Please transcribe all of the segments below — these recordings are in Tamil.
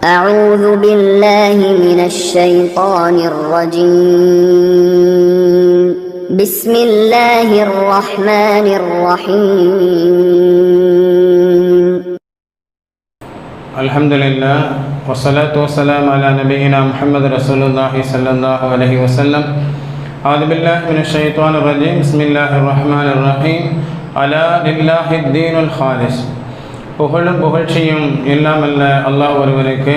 أعوذ بالله من الشيطان الرجيم. بسم الله الرحمن الرحيم. الحمد لله والصلاة والسلام على نبينا محمد رسول الله صلى الله عليه وسلم. أعوذ بالله من الشيطان الرجيم. بسم الله الرحمن الرحيم. ألا لله الدين الخالص. புகழும் புகழ்ச்சியும் எல்லாம் அல்ல அல்லாஹ் ஒருவருக்கு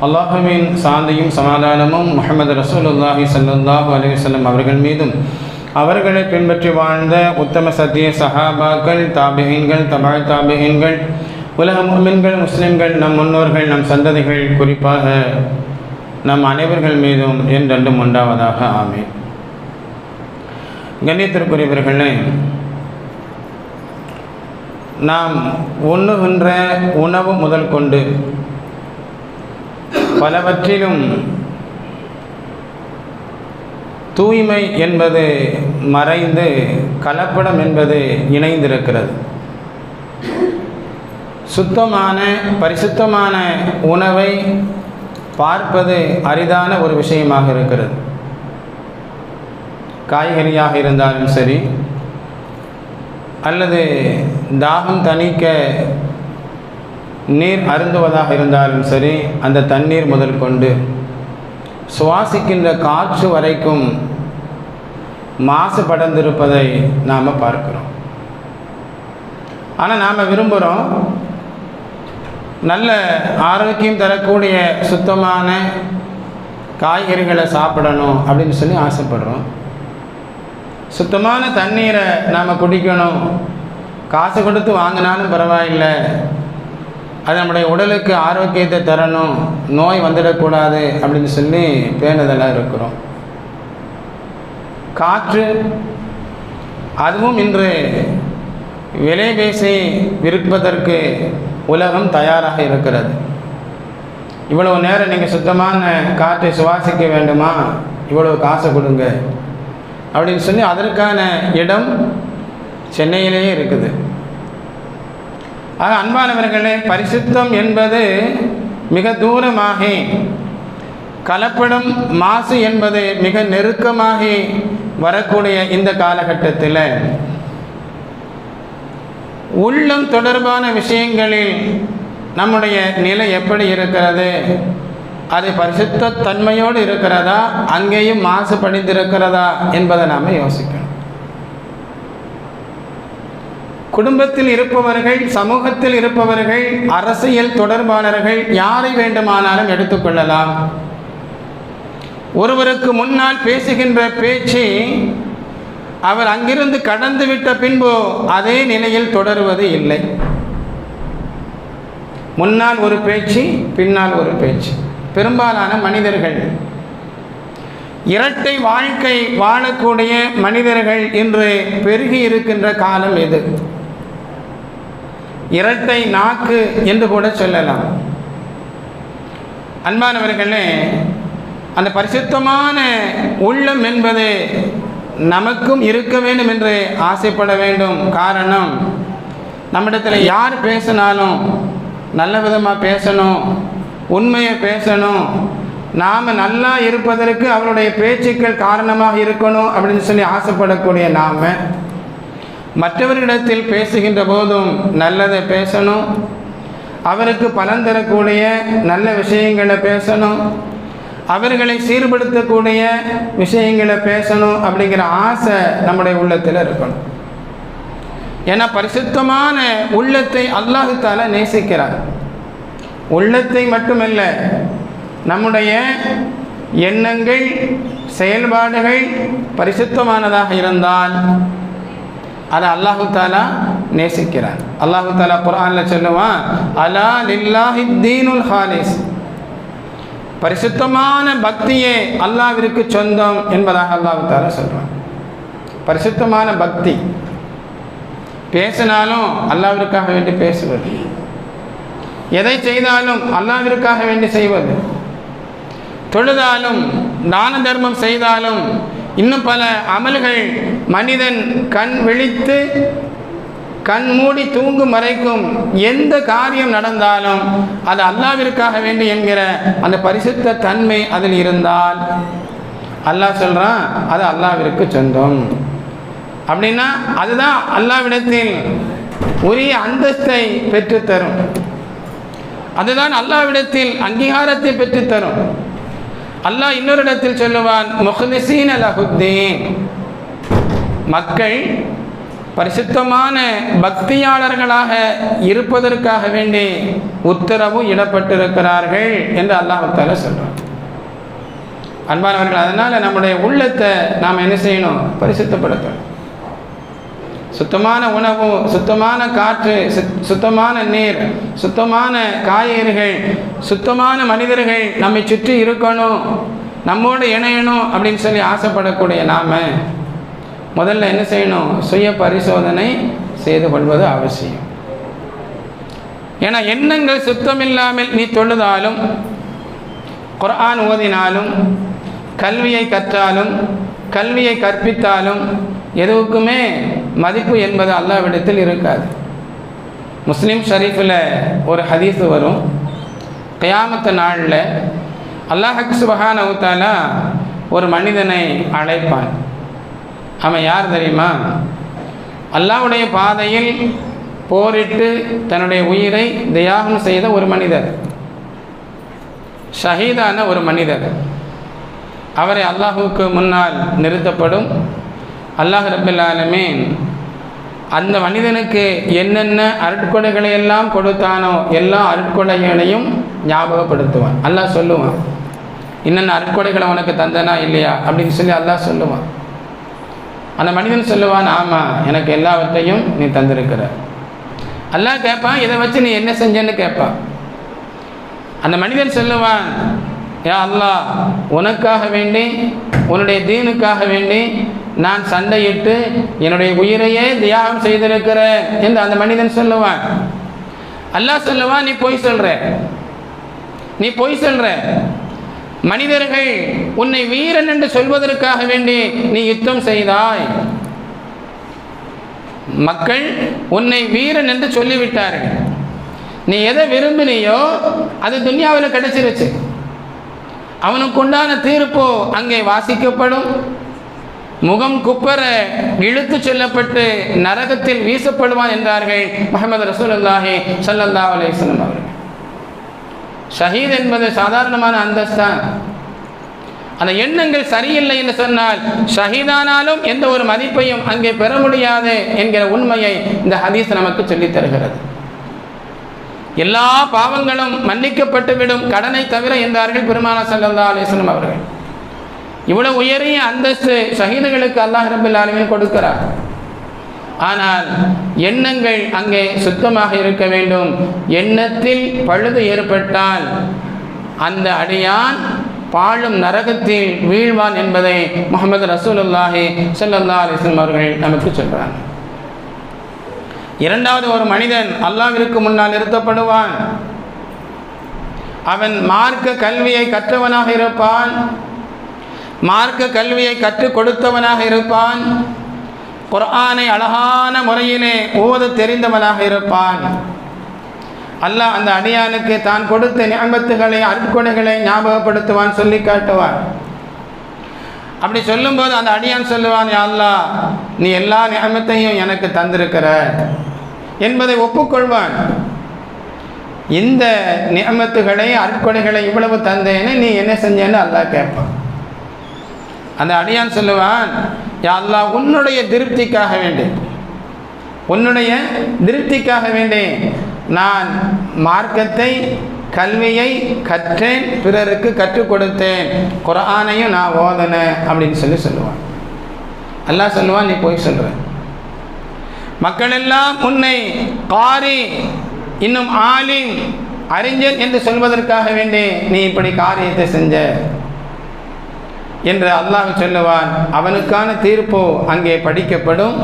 அல்லாஹுவின் சாந்தியும் சமாதானமும் முஹம்மது ரசூலுல்லாஹி சல்லாஹூ அலைஹி வஸல்லம் அவர்கள் மீதும். அவர்களை பின்பற்றி வாழ்ந்த உத்தம சத்திய சஹாபாக்கள் தாபிஹீன்கள் தபாய் தாபிஹீன்கள் உலக முஸ்லிம்கள் முஸ்லிம்கள் நம் முன்னோர்கள் நம் சந்ததிகள் குறிப்பாக நம் அனைவர்கள் மீதும் என்றென்றும் உண்டாவதாக ஆமே கண்ணியத்திற்குரியவர்களே நாம் உண்ணுகின்ற உணவு முதல் கொண்டு. பலவற்றிலும் தூய்மை என்பது மறைந்து கலப்படம் என்பது இணைந்திருக்கிறது. சுத்தமான பரிசுத்தமான உணவை பார்ப்பது அரிதான ஒரு விஷயமாக இருக்கிறது. காய்கறியாக இருந்தாலும் சரி அல்லது தாகம் தணிக்க நீர் அருந்துவதாக இருந்தாலும் சரி அந்த தண்ணீர் முதல் கொண்டு. சுவாசிக்கின்ற காற்று வரைக்கும் மாசுபடர்ந்திருப்பதை நாம் பார்க்கிறோம். ஆனால் நாம் விரும்புகிறோம் நல்ல ஆரோக்கியம் தரக்கூடிய சுத்தமான காய்கறிகளை சாப்பிடணும் அப்படின்னு சொல்லி ஆசைப்படுறோம். சுத்தமான தண்ணீரை நாம் குடிக்கணும். காசு கொடுத்து வாங்கினாலும் பரவாயில்லை. அது நம்முடைய உடலுக்கு ஆரோக்கியத்தை தரணும். நோய் வந்துடக்கூடாது அப்படின்னு சொல்லி பேணுதலாக இருக்கிறோம். காற்று அதுவும் இன்று விலை பேசி விற்பதற்கு உலகம் தயாராக இருக்கிறது. இவ்வளவு நேரம் நீங்கள் சுத்தமான காற்றை சுவாசிக்க வேண்டுமா? இவ்வளவு காசை கொடுங்க. அப்படின்னு சொல்லி அதற்கான இடம் சென்னையிலேயே இருக்குது. ஆக அன்பானவர்களே பரிசுத்தம் என்பது மிக தூரமாகி கலப்படம் மாசு என்பது மிக நெருக்கமாகி வரக்கூடிய இந்த காலகட்டத்தில் உள்ளம் தொடர்பான விஷயங்களில் நம்முடைய நிலை எப்படி இருக்கிறது? அது பரிசுத்த தன்மையோடு இருக்கிறதா? அங்கேயும் மாசு படிந்திருக்கிறதா என்பதை நாம் யோசிக்கணும். குடும்பத்தில் இருப்பவர்கள் சமூகத்தில் இருப்பவர்கள் அரசியல் தொடர்பாளர்கள் யாரை வேண்டுமானாலும் எடுத்துக்கொள்ளலாம் ஒருவருக்கு முன்னால் பேசுகின்ற பேச்சு அவர் அங்கிருந்து கடந்து விட்ட பின்பு அதே நிலையில் தொடருவது இல்லை. முன்னால் ஒரு பேச்சு பின்னால் ஒரு பேச்சு. பெரும்பாலான மனிதர்கள். இரட்டை வாழ்க்கை வாழக்கூடிய மனிதர்கள் இன்று பெருகி இருக்கின்ற காலம் எது? இரட்டை நாக்கு என்று கூட சொல்லலாம். அன்பானவர்களே அந்த பரிசுத்தமான உள்ளம் என்பது நமக்கும் இருக்க வேண்டும் என்று ஆசைப்பட வேண்டும். காரணம் நம்மிடத்தில் யார் பேசினாலும் நல்ல விதமாக பேசணும். உண்மையை பேசணும். நாம் நல்லா இருப்பதற்கு அவருடைய பேச்சுக்கள் காரணமாக இருக்கணும் அப்படின்னு சொல்லி ஆசைப்படக்கூடிய நாம். மற்றவர்களிடத்தில் பேசுகின்ற போதும் நல்லதை பேசணும். அவருக்கு பலன் தரக்கூடிய நல்ல விஷயங்களை பேசணும். அவர்களை சீர்படுத்தக்கூடிய விஷயங்களை பேசணும் அப்படிங்கிற ஆசை நம்முடைய உள்ளத்தில் இருக்கணும். ஏன்னா பரிசுத்தமான உள்ளத்தை அல்லாஹுத்தால நேசிக்கிறார். உள்ளத்தை மட்டுமல்ல நம்முடைய எண்ணங்கள் செயல்பாடுகள் பரிசுத்தமானதாக இருந்தால் அதை அல்லாஹு தாலா நேசிக்கிறார். அல்லாஹு தாலா குரானில் சொல்லுவான் அலா லில்லாஹி தீனுல் ஹாலிஸ் பரிசுத்தமான பக்தியே அல்லாவிற்கு சொந்தம் என்பதாக அல்லாஹு தாலா சொல்கிறான் பரிசுத்தமான பக்தி. பேசினாலும் அல்லாவிற்காக வேண்டி பேசுவது. எதை செய்தாலும் அல்லாவிற்காக வேண்டி செய்வது. தொழுதாலும் தான தர்மம் செய்தாலும் இன்னும் பல அமல்கள் மனிதன் கண் விழித்து கண் மூடி தூங்கும் வரைக்கும் எந்த காரியம் நடந்தாலும் அது அல்லாவிற்காக வேண்டி என்கிற அந்த பரிசுத்த தன்மை அதில் இருந்தால் அல்லாஹ் சொல்கிறான் அது அல்லாவிற்கு சொந்தம். அப்படின்னா அதுதான் அல்லாவிடத்தில் உரிய அந்தஸ்தை பெற்றுத்தரும். அதுதான் அல்லாவிடத்தில் அங்கீகாரத்தை பெற்றுத்தரும். அல்லாஹ் இன்னொரு இடத்தில் சொல்லுவான் முஹ்லிசீன் அலஹுத்தீன் மக்கள் பரிசுத்தமான பக்தியாளர்களாக இருப்பதற்காக வேண்டி உத்தரவு இடப்பட்டிருக்கிறார்கள் என்று அல்லாஹால சொல்றான். அன்பானவர்கள் அதனால் நம்முடைய உள்ளத்தை நாம் என்ன செய்யணும்? பரிசுத்தப்படுத்தணும். சுத்தமான உணவு சுத்தமான காற்று சுத்- சுத்தமான நீர் சுத்தமான காய்கறிகள் சுத்தமான மனிதர்கள் நம்மை சுற்றி இருக்கணும் நம்மோடு இணையணும் அப்படின்னு சொல்லி ஆசைப்படக்கூடிய நாம முதல்ல என்ன செய்யணும்? சுய பரிசோதனை செய்து கொள்வது அவசியம். ஏன்னா எண்ணங்கள் சுத்தமில்லாமல் நீ தொழுதாலும் குரான் ஓதினாலும் கல்வியை கற்றாலும் கல்வியை கற்பித்தாலும் எதுவுக்குமே மதிப்பு என்பது அல்லாவிடத்தில் இருக்காது. முஸ்லீம் ஷரீஃபில் ஒரு ஹதீஸ் வரும். கயாமத்து நாளில் அல்லாஹக் சுபஹானஹு தஆலா ஒரு மனிதனை அழைப்பான். அவன் யார் தெரியுமா? அல்லாஹ்வுடைய பாதையில் போரிட்டு தன்னுடைய உயிரை தியாகம் செய்த ஒரு மனிதர். ஷஹீதான ஒரு மனிதர். அவரை அல்லாஹுக்கு முன்னால் நிறுத்தப்படும். அல்லாஹ் ரபில் ஆலமீன் அந்த மனிதனுக்கு என்னென்ன அருட்கொடைகளை எல்லாம் கொடுத்தானோ எல்லா அருட்கொடைகளையும் ஞாபகப்படுத்துவான். அல்லாஹ் சொல்லுவான் என்னென்ன அருட்கொடைகளை உனக்கு தந்தனா இல்லையா? அப்படின்னு சொல்லி அல்லாஹ் சொல்லுவான். அந்த மனிதன் சொல்லுவான் ஆமாம் எனக்கு எல்லாவற்றையும் நீ தந்திருக்கிற. அல்லாஹ் கேட்பான் இதை வச்சு நீ என்ன செஞ்சேன்னு கேட்பான். அந்த மனிதன் சொல்லுவான் யா அல்லாஹ் உனக்காக வேண்டி உன்னுடைய தீனுக்காக வேண்டி நான் சண்டையிட்டு என்னுடைய உயிரையே தியாகம் செய்திருக்கிறேன் என்று அந்த மனிதன் சொல்லுவான். அல்லாஹ் சொல்லுவான் நீ பொய் சொல்ற. நீ பொய் சொல்ற. மனிதர்கள் உன்னை வீரன் என்று சொல்வதற்காக வேண்டி நீ யுத்தம் செய்தாய். மக்கள் உன்னை வீரன் என்று சொல்லிவிட்டார்கள். நீ எதை விரும்பினியோ அது துன்யாவில் கிடைச்சிருச்சு. அவனுக்கு உண்டான தீர்ப்பு அங்கே வாசிக்கப்படும். முகம் குப்பர இழுத்து செல்லப்பட்டு நரகத்தில் வீசப்படுவான் என்றார்கள் முகமது ரசூல் அல்லாஹி அலைஹி வஸல்லம் அவர்கள். ஷஹீத் என்பது சாதாரணமான அந்தஸ்தான். அந்த எண்ணங்கள் சரியில்லை என்று சொன்னால் ஷஹீதானாலும் எந்த ஒரு மதிப்பையும் அங்கே பெற முடியாது என்கிற உண்மையை இந்த ஹதீஸ் நமக்கு சொல்லித் தருகிறது. எல்லா பாவங்களும் மன்னிக்கப்பட்டுவிடும் கடனை தவிர என்றார்கள் பெருமானா சல்லல்லா அலிஸ்லம் அவர்கள். இவ்வளவு உயரிய அந்தஸ்து ஷஹீதுகளுக்கு அல்லாஹ் ரபுல் ஆலமீன் கொடுக்கிறார். ஆனால் எண்ணங்கள் அங்கே சுத்தமாக இருக்க வேண்டும். எண்ணத்தில் பழுது ஏற்பட்டால் அந்த அடியான் பாழும் நரகத்தில் வீழ்வான் என்பதை முகமது ரசூலுல்லாஹி ஸல்லல்லாஹு அலிஸ்லம் அவர்கள் நமக்கு சொல்கிறார் இரண்டாவது ஒரு மனிதன் அல்லாவிற்கு முன்னால் நிறுத்தப்படுவான். அவன் மார்க்க கல்வியை கற்றவனாக இருப்பான். மார்க்க கல்வியை கற்றுக் கொடுத்தவனாக இருப்பான். குர்ஆனை அழகான முறையிலே ஓத தெரிந்தவனாக இருப்பான். அல்லாஹ் அந்த அடியானுக்கு தான் கொடுத்த ஞாபகத்துகளை அற்கொடைகளை ஞாபகப்படுத்துவான் சொல்லி காட்டுவான். அப்படி சொல்லும்போது அந்த அடியான் சொல்லுவான் அல்லா அல்லாஹ் நீ எல்லா ஞாபகத்தையும் எனக்கு தந்திருக்கிற. என்பதை ஒப்புக்கொள்வான். இந்த நியமத்துகளை அற்கொடைகளை இவ்வளவு தந்தேன்னு நீ என்ன செஞ்சேன்னு அல்லாஹ் கேட்பான். அந்த அடியான் சொல்லுவான் அல்லா உன்னுடைய திருப்திக்காக வேண்டும் உன்னுடைய திருப்திக்காக வேண்டேன். நான் மார்க்கத்தை கல்வியை கற்றேன் பிறருக்கு கற்றுக் கொடுத்தேன். குரானையும் நான் ஓதனேன் அப்படின்னு சொல்லி சொல்லுவான். அல்லாஹ் சொல்லுவான் நீ போய் சொல்ற. மக்கள் எல்லாம் உன்னை காரி இன்னும் ஆலிம் அறிஞர் என்று சொல்வதற்காக வேண்டி நீ இப்படி காரியத்தை செஞ்ச. என்று அல்லாஹ் சொல்லுவான். அவனுக்கான தீர்ப்பு அங்கே படிக்கப்படும்.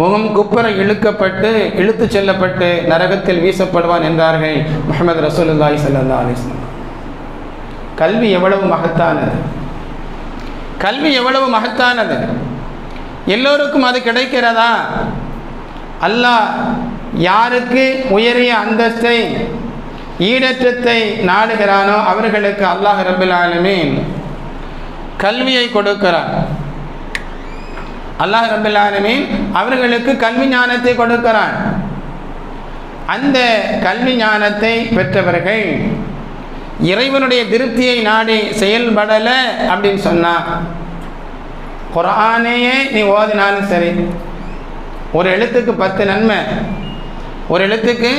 முகம் குப்புற இழுக்கப்பட்டு இழுத்து செல்லப்பட்டு நரகத்தில் வீசப்படுவான் என்றார்கள் முகமது ரசூலுல்லாய் சல்லா அலிஸ்லாம் கல்வி எவ்வளவு மகத்தானது? கல்வி எவ்வளவு மகத்தானது? எல்லோருக்கும் அது கிடைக்கிறதா? அல்லாஹ் யாருக்கு உயரிய அந்தஸ்தை ஈடற்றத்தை நாடுகிறானோ அவர்களுக்கு அல்லாஹ் ரபுல் ஆலமீன் கல்வியை கொடுக்கிறான் அல்லாஹ் ரபுல் அவர்களுக்கு கல்வி ஞானத்தை கொடுக்கிறான் அந்த கல்வி ஞானத்தை பெற்றவர்கள் இறைவனுடைய திருப்தியை நாடி செயல்படலை அப்படின்னு சொன்னா குரானையே நீ ஓதினாலும் சரி ஒரு எழுத்துக்கு பத்து நன்மை ஒரு எழுத்துக்கு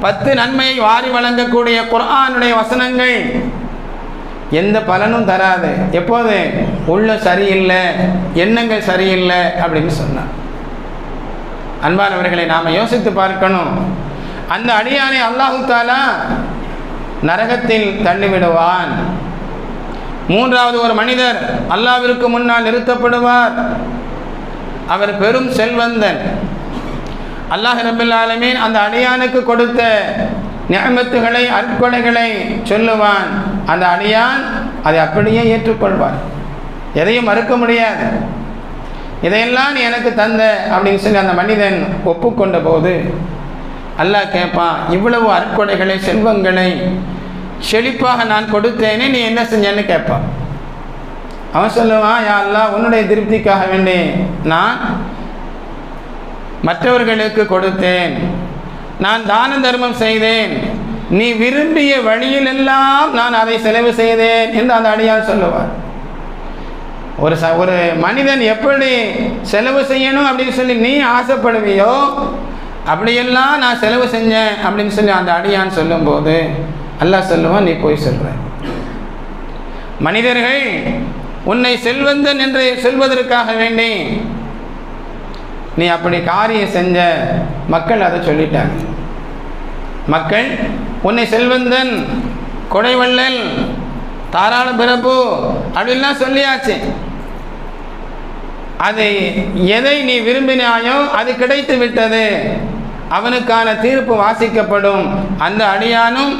பத்து நன்மையை வாரி வழங்கக்கூடிய குரானுடைய வசனங்கள் எந்த பலனும் தராது. எப்போது உள்ள சரியில்லை எண்ணங்கள் சரியில்லை அப்படின்னு சொன்னான். அன்பானவர்களை நாம் யோசித்து பார்க்கணும். அந்த அடியானை அல்லாஹு தாலா நரகத்தில் தள்ளிவிடுவான். மூன்றாவது ஒரு மனிதர் அல்லாவிற்கு முன்னால் நிறுத்தப்படுவார். அவர் பெரும் செல்வந்தன். அல்லாஹ் ரபுல் ஆலமீன் அந்த அடியானுக்கு கொடுத்த நியமத்துகளை அற்கொடைகளை சொல்லுவான். அந்த அடியான் அதை அப்படியே ஏற்றுக்கொள்வார் எதையும் மறுக்க முடியாது. இதையெல்லாம் நீ எனக்கு தந்த அப்படின்னு சொல்லி அந்த மனிதன் ஒப்புக்கொண்ட போது அல்லாஹ் கேட்பான் இவ்வளவு அற்கொடைகளை செல்வங்களை செழிப்பாக நான் கொடுத்தேனே நீ என்ன செஞ்சேன்னு கேட்பான் அவன் சொல்லுவான் யா அல்லா உன்னுடைய திருப்திக்காக வேண்டி நான் மற்றவர்களுக்கு கொடுத்தேன். நான் தான தர்மம் செய்தேன். நீ விரும்பிய வழியிலெல்லாம் நான் அதை செலவு செய்தேன் என்று அந்த அடியான் சொல்லுவார். ஒரு ச ஒரு மனிதன் எப்படி செலவு செய்யணும் அப்படின்னு சொல்லி நீ ஆசைப்படுவியோ அப்படியெல்லாம் நான் செலவு செஞ்சேன் அப்படின்னு சொல்லி அந்த அடியான் சொல்லும்போது அல்லாஹ் சொல்லுவான் நீ போய் சொல்ற. மனிதர்கள் உன்னை செல்வந்தன் என்று சொல்வதற்காக வேண்டி நீ அப்படி காரியம் செஞ்ச மக்கள் அதை சொல்லிட்டாங்க. மக்கள் உன்னை செல்வந்தன் கொடைவள்ளல் தாராள பிறப்பு அப்படின்லாம் சொல்லியாச்சு. அதை எதை நீ விரும்பினாயோ அது கிடைத்து விட்டது. அவனுக்கான தீர்ப்பு வாசிக்கப்படும். அந்த அடியானும்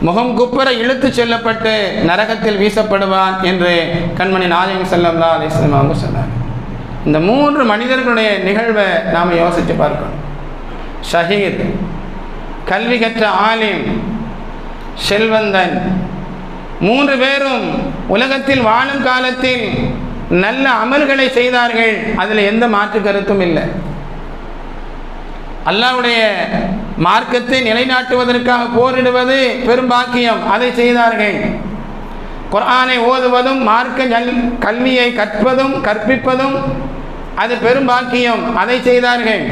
முகம் குப்புற இழுத்து செல்லப்பட்டு நரகத்தில் வீசப்படுவான் என்று கண்மணி நாயகம் செல்லம்லா அலிஸ்லாம் அவங்க சொன்னார் இந்த மூன்று மனிதர்களுடைய நிகழ்வை நாம் யோசித்து பார்க்கணும். ஷஹீத் கல்வி கற்ற ஆலிம் செல்வந்தன். மூன்று பேரும் உலகத்தில் வாழும் காலத்தில் நல்ல அமல்களை செய்தார்கள். அதில் எந்த மாற்று கருத்தும் இல்லை. அல்லாவுடைய மார்க்கத்தை நிலைநாட்டுவதற்காக போரிடுவது பெரும் பாக்கியம். அதை செய்தார்கள். குரானை ஓதுவதும் மார்க்க கல்வியை கற்பதும் கற்பிப்பதும் அது பெரும் பாக்கியம். அதை செய்தார்கள்.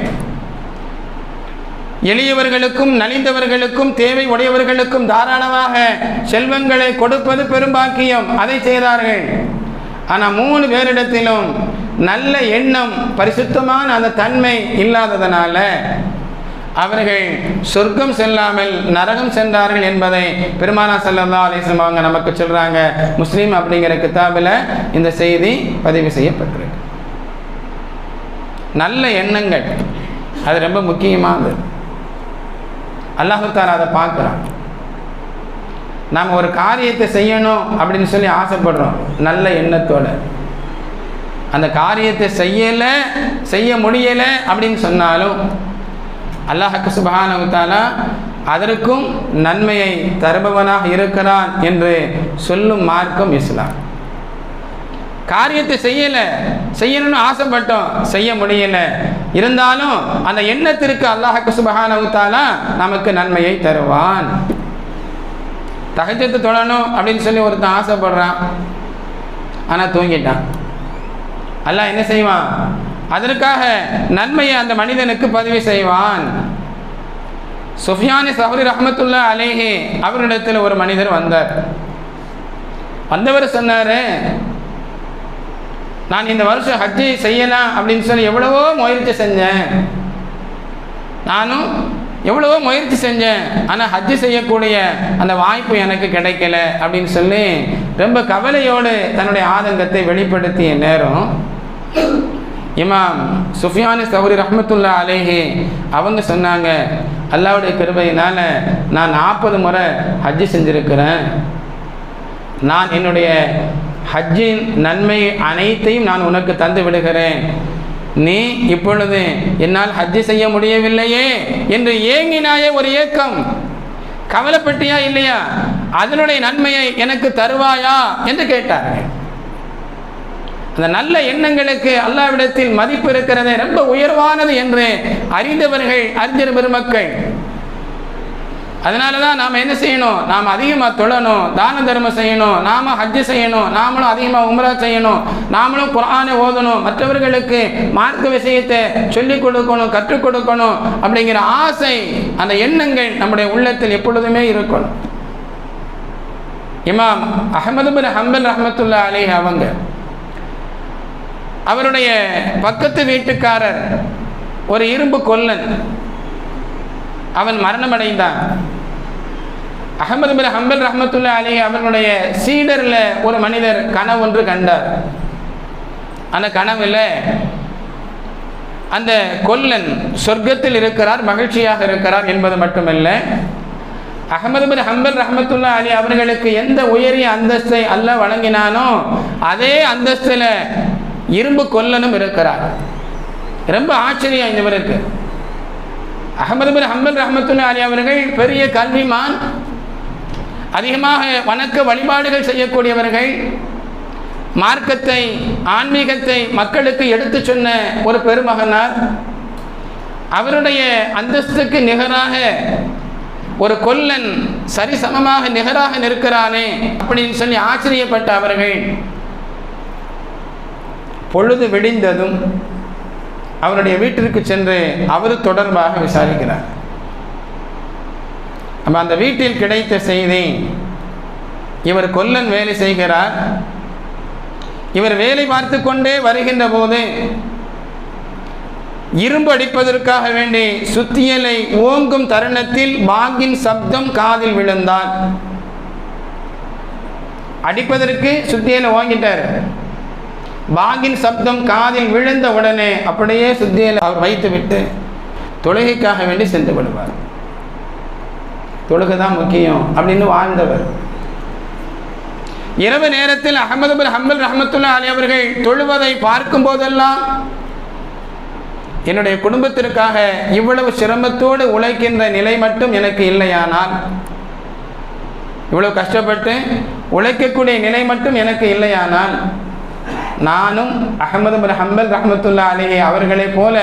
எளியவர்களுக்கும் நலிந்தவர்களுக்கும் தேவை உடையவர்களுக்கும் தாராளமாக செல்வங்களை கொடுப்பது பெரும்பாக்கியம் அதை செய்தார்கள். ஆனால் மூணு பேரிடத்திலும் நல்ல எண்ணம் பரிசுத்தமான அந்த தன்மை இல்லாததனால அவர்கள் சொர்க்கம் செல்லாமல் நரகம் சென்றார்கள் என்பதை பெருமானா சல்லா அலிஸ்லாம் அவங்க நமக்கு சொல்கிறாங்க முஸ்லீம் அப்படிங்கிற கிதாபில் இந்த செய்தி பதிவு செய்யப்பட்டிருக்கு. நல்ல எண்ணங்கள். அது ரொம்ப முக்கியமானது. அல்லாஹுத்தாரா அதை பார்க்குறான். நாம் ஒரு காரியத்தை செய்யணும் அப்படின்னு சொல்லி ஆசைப்படுறோம். நல்ல எண்ணத்தோடு. அந்த காரியத்தை செய்யலை செய்ய முடியலை அப்படின்னு சொன்னாலும் அல்லாஹக்கு சுபானவுத்தாலா அதற்கும் நன்மையை தருபவனாக இருக்கிறான் என்று சொல்லும் மார்க்கம் இஸ்லாம். காரியத்தை செய்யலை. செய்யணும்னு ஆசைப்பட்டோம். செய்ய முடியல. இருந்தாலும் அந்த எண்ணத்திற்கு அல்லாஹக்கு சுபகானவுத்தாலா நமக்கு நன்மையை தருவான். தகஜத்து தொழணும் அப்படின்னு சொல்லி ஒருத்தன் ஆசைப்படுறான். ஆனால் தூங்கிட்டான். அல்லாஹ் என்ன செய்வான்? அதற்காக நன்மையை அந்த மனிதனுக்கு பதிவு செய்வான். சுஃபியானி சஹரி ரஹமத்துல்லா அலேஹே அவரிடத்தில் ஒரு மனிதர் வந்தார். வந்தவர் சொன்னார் நான் இந்த வருஷம் ஹஜ்ஜை செய்யலாம் அப்படின்னு சொல்லி எவ்வளவோ முயற்சி செஞ்சேன். நானும் எவ்வளவோ முயற்சி செஞ்சேன். ஆனால் ஹஜ்ஜு செய்யக்கூடிய அந்த வாய்ப்பு எனக்கு கிடைக்கல அப்படின்னு சொல்லி ரொம்ப கவலையோடு தன்னுடைய ஆதங்கத்தை வெளிப்படுத்திய நேரம் இமாம் சுஃபியானி சௌரி ரஹமத்துல்லா அலேஹி அவங்க சொன்னாங்க அல்லாவுடைய கிருபையினால் நான் நாற்பது முறை ஹஜ்ஜு செஞ்சுருக்கிறேன். நான் என்னுடைய ஹஜ்ஜின் நன்மை அனைத்தையும் நான் உனக்கு தந்து விடுகிறேன். நீ இப்பொழுது என்னால் ஹஜ்ஜு செய்ய முடியவில்லையே என்று ஏங்கினாயே ஒரு ஏக்கம். கவலைப்பட்டியா இல்லையா? அதனுடைய நன்மையை எனக்கு தருவாயா என்று கேட்டார்கள். அந்த நல்ல எண்ணங்களுக்கு அல்லாவிடத்தில் மதிப்பு இருக்கிறது ரொம்ப உயர்வானது என்று அறிந்தவர்கள் அறிஞர் பெருமக்கள். அதனால தான் நாம் என்ன செய்யணும்? நாம் அதிகமாக தொழணும். தான தர்மம் செய்யணும். நாம ஹஜ்ஜு செய்யணும். நாமளும் அதிகமாக உமரா செய்யணும். நாமளும் குரானை ஓதணும். மற்றவர்களுக்கு மார்க்க விஷயத்தை சொல்லிக் கொடுக்கணும் கற்றுக் கொடுக்கணும் அப்படிங்கிற ஆசை அந்த எண்ணங்கள் நம்முடைய உள்ளத்தில் எப்பொழுதுமே இருக்கணும். இமாம் அஹமது பின் ஹம்பல் ரஹமத்துல்லா அலி அவங்க அவருடைய பக்கத்து வீட்டுக்காரர் ஒரு இரும்பு கொல்லன். அவன் மரணமடைந்தான். அகமது பின் ஹம்பல் ரஹமத்துல்லா அலி அவர்களுடைய சீடரில் ஒரு மனிதர் கனவு ஒன்று கண்டார். அந்த கனவில் அந்த கொல்லன் சொர்க்கத்தில் இருக்கிறார் மகிழ்ச்சியாக இருக்கிறார் என்பது மட்டுமல்ல அகமது பின் ஹம்பல் ரஹமத்துல்லா அலி அவர்களுக்கு எந்த உயரிய அந்தஸ்தை அல்ல வழங்கினானோ அதே அந்தஸ்தில் இரும்பு கொல்லனும் இருக்கிறார். ரொம்ப ஆச்சரியம் இவருக்கு. அகமது பின் ஹம்பல் ரஹமத்துல்லா அலி அவர்கள் பெரிய கல்விமான் அதிகமாக வணக்க வழிபாடுகள் செய்யக்கூடியவர்கள் மார்க்கத்தை ஆன்மீகத்தை மக்களுக்கு எடுத்து சொன்ன ஒரு பெருமகனார். அவருடைய அந்தஸ்துக்கு நிகராக ஒரு கொல்லன் சரிசமமாக நிகராக நிற்கிறானே அப்படின்னு சொல்லி ஆச்சரியப்பட்ட அவர்கள். பொழுது விடிந்ததும் அவருடைய வீட்டிற்கு சென்று அவர் தொடர்பாக விசாரிக்கிறார். நம்ம அந்த வீட்டில் கிடைத்த செய்தி இவர் கொல்லன் வேலை செய்கிறார். இவர் வேலை பார்த்து கொண்டே வருகின்ற போது இரும்பு அடிப்பதற்காக வேண்டி சுத்தியலை ஓங்கும் தருணத்தில் பாங்கின் சப்தம் காதில் விழுந்தார் அடிப்பதற்கு சுத்தியலை ஓங்கிட்டார். பாங்கின் சப்தம் காதில் விழுந்த உடனே அப்படியே சுத்தியலை அவர் வைத்துவிட்டு தொழுகைக்காக வேண்டி சென்று விடுவார். தொழுகை தான் முக்கியம் அப்படின்னு வாழ்ந்தவர். இரவு நேரத்தில் அகமது பின் ஹம்பல் ரஹமத்துல்லா அலி அவர்கள் தொழுவதை பார்க்கும் போதெல்லாம் என்னுடைய குடும்பத்திற்காக இவ்வளவு சிரமத்தோடு உழைக்கின்ற நிலை மட்டும் எனக்கு இல்லையானால் இவ்வளவு கஷ்டப்பட்டு உழைக்கக்கூடிய நிலை மட்டும் எனக்கு இல்லையானால் நானும் அகமது பின் ஹம்பல் ரஹமத்துல்லா அலிஹி அவர்களைப் போல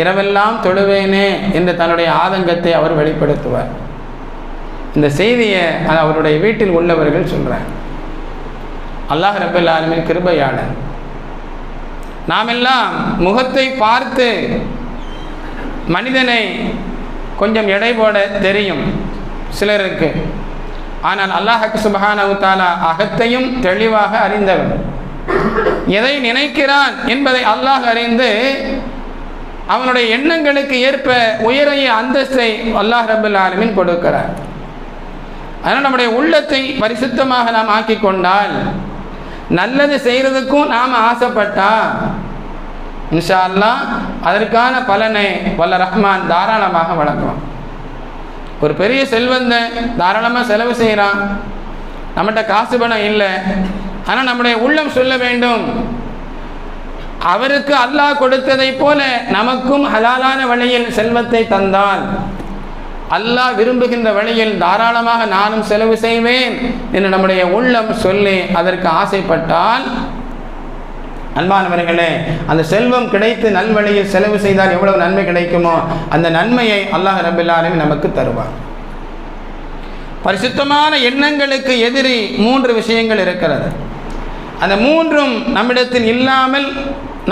இரவெல்லாம் தொழுவேனே என்று தன்னுடைய ஆதங்கத்தை அவர் வெளிப்படுத்துவார். இந்த செய்தியை அது அவருடைய வீட்டில் உள்ளவர்கள் சொல்கிறார் அல்லாஹ் ரபுல் ஆலமின் கிருபையாளன் நாமெல்லாம் முகத்தை பார்த்து மனிதனை கொஞ்சம் எடை போட தெரியும் சிலருக்கு. ஆனால் அல்லாஹக்கு சுபஹானவு அகத்தையும் தெளிவாக அறிந்தவர் எதை நினைக்கிறான் என்பதை அல்லாஹ் அறிந்து அவனுடைய எண்ணங்களுக்கு ஏற்ப உயரிய அந்தஸ்தை அல்லாஹ் ரபுல் ஆலமின் கொடுக்கிறார். அதனால் நம்முடைய உள்ளத்தை பரிசுத்தமாக நாம் ஆக்கி கொண்டால் நல்லது செய்கிறதுக்கும் நாம் ஆசைப்பட்டா இன்ஷா அல்லா அதற்கான பலனை வல்ல ரஹ்மான் தாராளமாக வழங்குவான். ஒரு பெரிய செல்வந்தன் தாராளமாக செலவு செய்கிறான் நம்மகிட்ட காசு பணம் இல்லை. ஆனால் நம்முடைய உள்ளம் சொல்ல வேண்டும். அவருக்கு அல்லாஹ் கொடுத்ததை போல நமக்கும் ஹலாலான வழியில் செல்வத்தை தந்தால் அல்லாஹ் விரும்புகின்ற வழியில் தாராளமாக நானும் செலவு செய்வேன் என்று நம்முடைய உள்ளம் சொல்லி அதற்கு ஆசைப்பட்டால் அன்பானவர்களே அந்த செல்வம் கிடைத்து நல்வழியில் செலவு செய்தால் எவ்வளவு நன்மை கிடைக்குமோ அந்த நன்மையை அல்லாஹ் ரபில்லாலுமே நமக்கு தருவார். பரிசுத்தமான எண்ணங்களுக்கு எதிரி மூன்று விஷயங்கள் இருக்கிறது. அந்த மூன்றும் நம்மிடத்தில் இல்லாமல்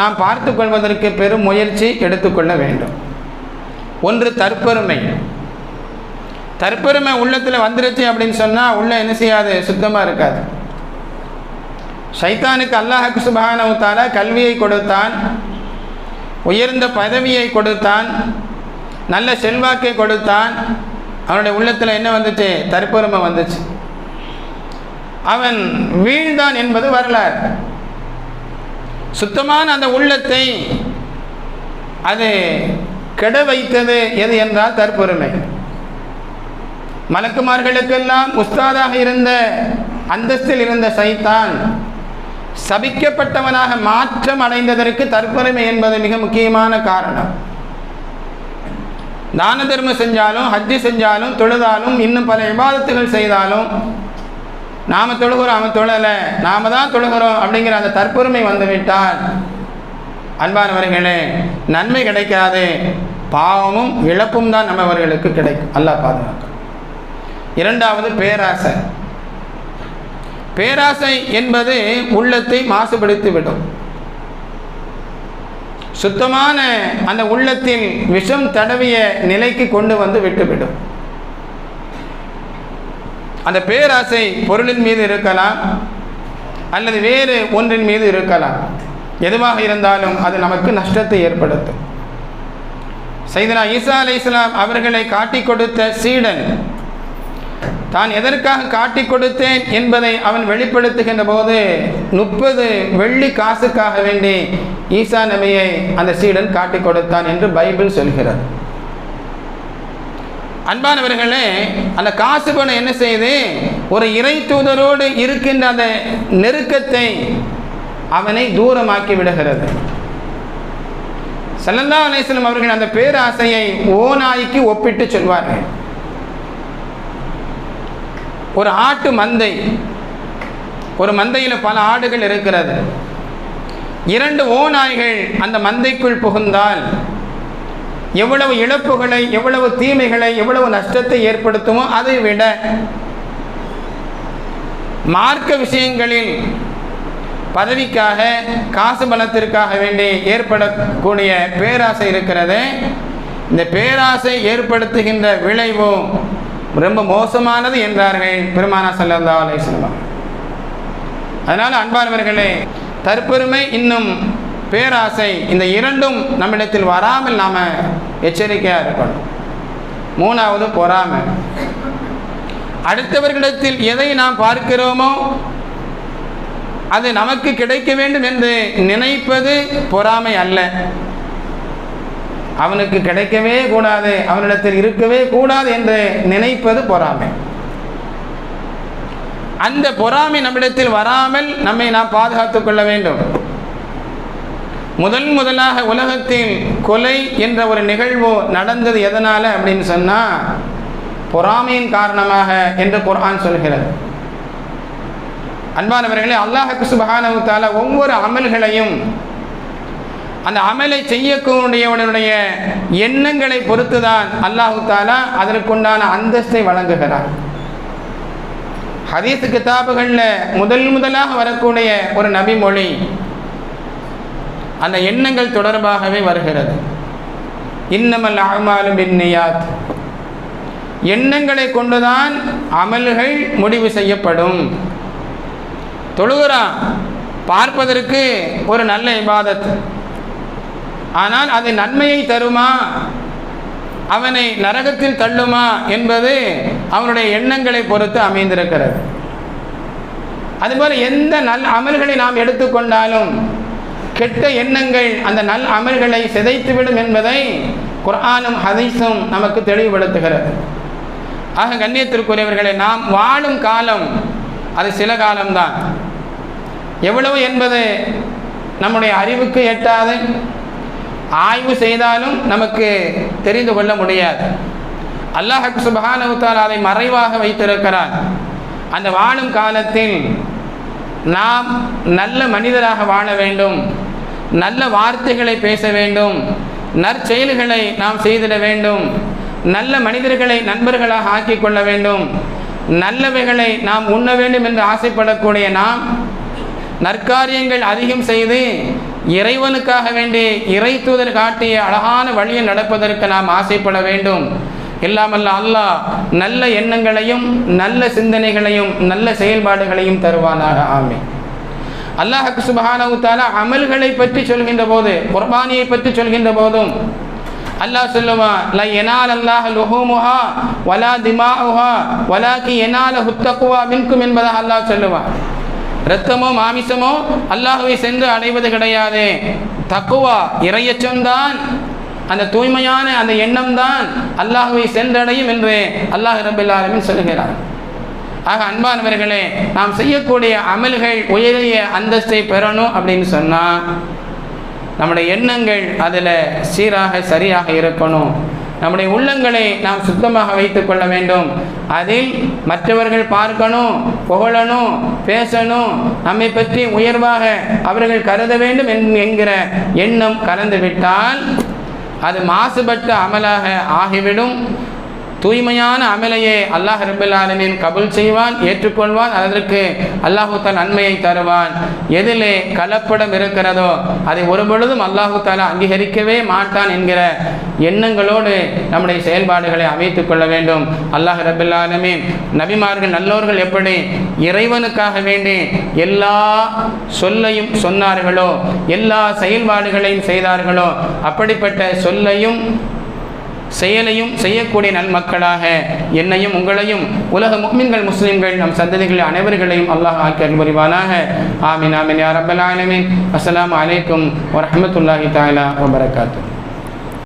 நாம் பார்த்து கொள்வதற்கு பெரும் முயற்சி எடுத்துக்கொள்ள வேண்டும். ஒன்று தற்பெருமை. தற்பெருமை உள்ளத்தில் வந்துருச்சு அப்படின்னு சொன்னால் உள்ள என்ன செய்யாது? சுத்தமாக இருக்காது. ஷைத்தானுக்கு அல்லாஹக்கு சுபஹானவுத்தால கல்வியை கொடுத்தான் உயர்ந்த பதவியை கொடுத்தான் நல்ல செல்வாக்கை கொடுத்தான். அவனுடைய உள்ளத்தில் என்ன வந்துச்சு? தற்பெருமை வந்துச்சு. அவன் வீழ்ந்தான் என்பது வரலாறு. சுத்தமான அந்த உள்ளத்தை அது கெட வைத்தது எது என்றால் தற்பெருமை. மலக்குமார்களுக்கெல்லாம் உஸ்தாதாக இருந்த அந்தஸ்தில் இருந்த சைத்தான் சபிக்கப்பட்டவனாக மாற்றம் அடைந்ததற்கு தற்பெருமை என்பது மிக முக்கியமான காரணம். தான தர்மம் செஞ்சாலும் ஹஜ்ஜு செஞ்சாலும் தொழுதாலும் இன்னும் பல விவாதத்துகள் செய்தாலும் நாம் தொழுகிறோம் அவன் தொழலை நாம தான் தொழுகிறோம் அப்படிங்கிற அந்த தற்பொருமை வந்துவிட்டால் அன்பானவர்களே நன்மை கிடைக்காது பாவமும் இழப்பும் தான் நம்மவர்களுக்கு கிடைக்கும். அல்லாஹ் பாதுகாக்கும். இரண்டாவது பேராசை. பேராசை என்பது உள்ளத்தை மாசுபடுத்தி விடும் சுத்தமான அந்த உள்ளத்தில் விஷம் தடவிய நிலைக்கு கொண்டு வந்து விட்டுவிடும். அந்த பேராசை பொருளின் மீது இருக்கலாம் அல்லது வேறு ஒன்றின் மீது இருக்கலாம். எதுவாக இருந்தாலும் அது நமக்கு நஷ்டத்தை ஏற்படுத்தும். சைதனா ஈசா அலை இஸ்லாம் அவர்களை காட்டிக் கொடுத்த சீடன் தான் எதற்காக காட்டிக் கொடுத்தேன் என்பதை அவன் வெளிப்படுத்துகின்ற போது முப்பது வெள்ளி காசுக்காக வேண்டி ஈசா நபியை அந்த சீடன் காட்டிக் கொடுத்தான் என்று பைபிள் சொல்கிறது. அன்பானவர்களே அந்த காசு பணம் என்ன செய்து ஒரு இறை தூதரோடு இருக்கின்ற அந்த நெருக்கத்தை அவனை தூரமாக்கி விடுகிறது. சல்லல்லா அலிஸ்லம் அவர்கள் அந்த பேராசையை ஓநாய்க்கு ஒப்பிட்டு சொல்வார்கள். ஒரு ஆட்டு மந்தை. ஒரு மந்தையில் பல ஆடுகள் இருக்கிறது. இரண்டு ஓநாய்கள் அந்த மந்தைக்குள் புகுந்தால் எவ்வளவு இழப்புகளை எவ்வளவு தீமைகளை எவ்வளவு நஷ்டத்தை ஏற்படுத்துமோ அதை விட மார்க்க விஷயங்களில் பதவிக்காக காசு பலத்திற்காக வேண்டி ஏற்படக்கூடிய பேராசை இருக்கிறது. இந்த பேராசை ஏற்படுத்துகின்ற விளைவும் ரொம்ப மோசமானது என்றார்கள் பெருமானா சல்லா அலிஸ்லாம் அதனால் அன்பானவர்களே தற்பெருமை இன்னும் பேராசை இந்த இரண்டும் நம்மிடத்தில் வராமல் நாம் எச்சரிக்கையாக இருக்கணும். மூணாவது பொறாமை. அடுத்தவர்களிடத்தில் எதை நாம் பார்க்கிறோமோ அது நமக்கு கிடைக்க வேண்டும் என்று நினைப்பது பொறாமை அல்ல. அவனுக்கு கிடைக்கவே கூடாது அவனிடத்தில் இருக்கவே கூடாது என்று நினைப்பது பொறாமை. அந்த பொறாமை நம்மிடத்தில் வராமல் நம்மை நாம் பாதுகாத்துக் கொள்ள வேண்டும். முதன் முதலாக உலகத்தில் கொலை என்ற ஒரு நிகழ்வு நடந்தது எதனால அப்படின்னு சொன்னால் பொறாமையின் காரணமாக என்று குர்ஆன் சொல்கிறது. அன்பானவர்களே அல்லாஹ் சுபஹானவுத்தால ஒவ்வொரு அமல்களையும் அந்த அமலை செய்யக்கூடியவனுடைய எண்ணங்களை பொறுத்துதான் அல்லாஹு தாலா அதற்குண்டான அந்தஸ்தை வழங்குகிறார் ஹதீஸ் கிதாபுகளில் முதல் முதலாக வரக்கூடிய ஒரு நபி மொழி அந்த எண்ணங்கள் தொடர்பாகவே வருகிறது. இன்னமல் அகமாலும் பின்னியாத் எண்ணங்களை கொண்டுதான் அமல்கள் முடிவு செய்யப்படும். தொழுகிறான். பார்ப்பதற்கு ஒரு நல்ல இபாதத். ஆனால் அது நன்மையை தருமா? அவனை நரகத்தில் தள்ளுமா என்பது அவனுடைய எண்ணங்களை பொறுத்து அமைந்திருக்கிறது. அதுபோல் எந்த நல் அமல்களை நாம் எடுத்துக்கொண்டாலும் கெட்ட எண்ணங்கள் அந்த நல் அமல்களை சிதைத்துவிடும் என்பதை குர்ஆனும் ஹதீஸும் நமக்கு தெளிவுபடுத்துகிறது. ஆக கண்ணியத்திற்குரியவர்களை நாம் வாழும் காலம் அது சில காலம்தான். எவ்வளவு என்பது நம்முடைய அறிவுக்கு எட்டாது. ஆய்வு செய்தாலும் நமக்கு தெரிந்து கொள்ள முடியாது. அல்லாஹ் சுபஹானவுத்தால் அதை மறைவாக வைத்திருக்கிறார். அந்த வாழும் காலத்தில் நாம் நல்ல மனிதராக வாழ வேண்டும். நல்ல வார்த்தைகளை பேச வேண்டும். நற்செயல்களை நாம் செய்திட வேண்டும். நல்ல மனிதர்களை நண்பர்களாக ஆக்கி கொள்ள வேண்டும். நல்லவைகளை நாம் உண்ண வேண்டும் என்று ஆசைப்படக்கூடிய நாம் நற்காரியங்கள் அதிகம் செய்து இறைவனுக்காக வேண்டி இறை தூதர் காட்டிய அழகான வழியை நடப்பதற்கு நாம் ஆசைப்பட வேண்டும். இல்லாமல்ல அல்லாஹ் நல்ல எண்ணங்களையும் நல்ல சிந்தனைகளையும் நல்ல செயல்பாடுகளையும் தருவானாக. ஆமே அல்லாஹ் சுபஹானவு தாலா அமல்களை பற்றி சொல்கின்ற போது குர்பானியை பற்றி சொல்கின்ற போதும் அல்லாஹ் சொல்லுவான் ல எனால் அல்லாஹ் லுஹூமுஹா வலா திமாஉஹா வலாக்கி எனால ஹுத்தக்குவா மின்கும் என்பதாக அல்லாஹ் சொல்லுவான். இரத்தமோ மாமிசமோ அல்லாஹுவை சென்று அடைவது கிடையாது. தக்குவா இறையச்சம்தான். அந்த தூய்மையான அந்த எண்ணம் தான் அல்லாஹுவை சென்றடையும் என்று அல்லாஹ் ரபில் சொல்கிறார் ஆக அன்பானவர்களே நாம் செய்யக்கூடிய அமல்கள் உயரிய அந்தஸ்தை பெறணும் அப்படின்னு சொன்னால் நம்முடைய எண்ணங்கள் அதில் சீராக சரியாக இருக்கணும். நம்முடைய உள்ளங்களை நாம் சுத்தமாக வைத்துக் கொள்ள வேண்டும். அதில் மற்றவர்கள் பார்க்கணும் புகழணும் பேசணும் நம்மை பற்றி உயர்வாக அவர்கள் கருத வேண்டும் என்கிற எண்ணம் கலந்துவிட்டால் அது மாசுபட்ட அமலாக ஆகிவிடும். தூய்மையான அமலையே அல்லாஹ் ரபுல்லாலமின் கபுல் செய்வான் ஏற்றுக்கொள்வான் அதற்கு அல்லாஹு தால் நன்மையை தருவான். எதிலே கலப்படம் இருக்கிறதோ அதை ஒரு பொழுதும் அல்லாஹு தாலா அங்கீகரிக்கவே மாட்டான் என்கிற எண்ணங்களோடு நம்முடைய செயல்பாடுகளை அமைத்துக் கொள்ள வேண்டும். அல்லாஹ் ரபுல் நபிமார்கள் நல்லோர்கள் எப்படி இறைவனுக்காக வேண்டி எல்லா சொல்லையும் சொன்னார்களோ எல்லா செயல்பாடுகளையும் செய்தார்களோ அப்படிப்பட்ட சொல்லையும் செயலையும் செய்யக்கூடிய நன்மக்களாக என்னையும் உங்களையும் உலக முக்மின்கள் முஸ்லிம்கள் நம் சந்ததிகள் அனைவர்களையும் அல்லாஹ் ஆக்கி புரிவானாக ஆமீன் ஆமீன் யா ரப்பல் அஸ்லாம் அலைக்கும் வரமத்துல்லாஹி தஆலா வபரகாத்துஹு.